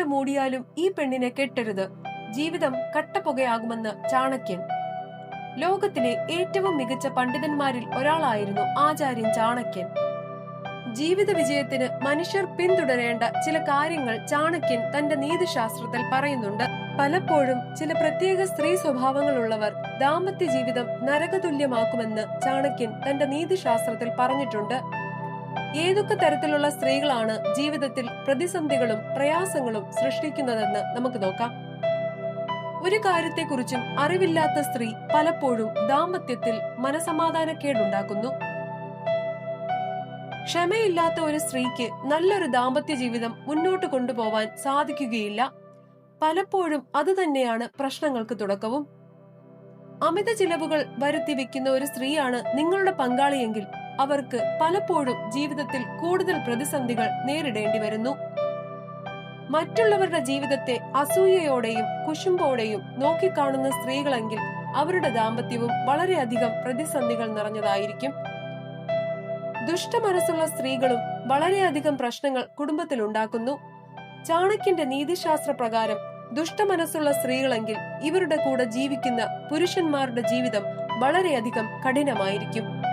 കൊണ്ട് മൂടിയാലും ഈ പെണ്ണിനെ കെട്ടരുത്. ജീവിതം കട്ടപ്പുകയാകുമെന്ന് ചാണക്യൻ. ലോകത്തിലെ ഏറ്റവും മികച്ച പണ്ഡിതന്മാരിൽ ഒരാളായിരുന്നു ആചാര്യൻ ചാണക്യൻ. ജീവിത വിജയത്തിന് മനുഷ്യർ പിന്തുടരേണ്ട ചില കാര്യങ്ങൾ ചാണക്യൻ തന്റെ നീതിശാസ്ത്രത്തിൽ പറയുന്നുണ്ട്. പലപ്പോഴും ചില പ്രത്യേക സ്ത്രീ സ്വഭാവങ്ങളുള്ളവർ ദാമ്പത്യ ജീവിതം നരകതുല്യമാക്കുമെന്ന് ചാണക്യൻ തന്റെ നീതിശാസ്ത്രത്തിൽ പറഞ്ഞിട്ടുണ്ട്. ഏതൊക്കെ തരത്തിലുള്ള സ്ത്രീകളാണ് ജീവിതത്തിൽ പ്രതിസന്ധികളും പ്രയാസങ്ങളും സൃഷ്ടിക്കുന്നതെന്ന് നമുക്ക് നോക്കാം. ഒരു കാര്യത്തെക്കുറിച്ചും അറിവില്ലാത്ത സ്ത്രീ പലപ്പോഴും ദാമ്പത്യത്തിൽ മനസമാധാനക്കേടുണ്ടാക്കുന്നു. ക്ഷമയില്ലാത്ത ഒരു സ്ത്രീക്ക് നല്ലൊരു ദാമ്പത്യ ജീവിതം മുന്നോട്ട് കൊണ്ടുപോവാൻ സാധിക്കുകയില്ല. പലപ്പോഴും അത് തന്നെയാണ് പ്രശ്നങ്ങൾക്ക് തുടക്കവും. അമിത ചിലവുകൾ വരുത്തി വെക്കുന്ന ഒരു സ്ത്രീയാണ് നിങ്ങളുടെ പങ്കാളിയെങ്കിൽ അവർക്ക് പലപ്പോഴും ജീവിതത്തിൽ കൂടുതൽ പ്രതിസന്ധികൾ നേരിടേണ്ടി വരുന്നു. മറ്റുള്ളവരുടെ ജീവിതത്തെ അസൂയയോടെയും കുശുമ്പോടെയും നോക്കിക്കാണുന്ന സ്ത്രീകളെങ്കിൽ അവരുടെ ദാമ്പത്യവും വളരെയധികം പ്രതിസന്ധികൾ നിറഞ്ഞതായിരിക്കും. ദുഷ്ടമനസ്സുള്ള സ്ത്രീകളും വളരെയധികം പ്രശ്നങ്ങൾ കുടുംബത്തിൽ ഉണ്ടാക്കുന്നു. ചാണക്യന്റെ നീതിശാസ്ത്ര പ്രകാരം ദുഷ്ടമനസ്സുള്ള സ്ത്രീകളെങ്കിൽ ഇവരുടെ കൂടെ ജീവിക്കുന്ന പുരുഷന്മാരുടെ ജീവിതം വളരെയധികം കഠിനമായിരിക്കും.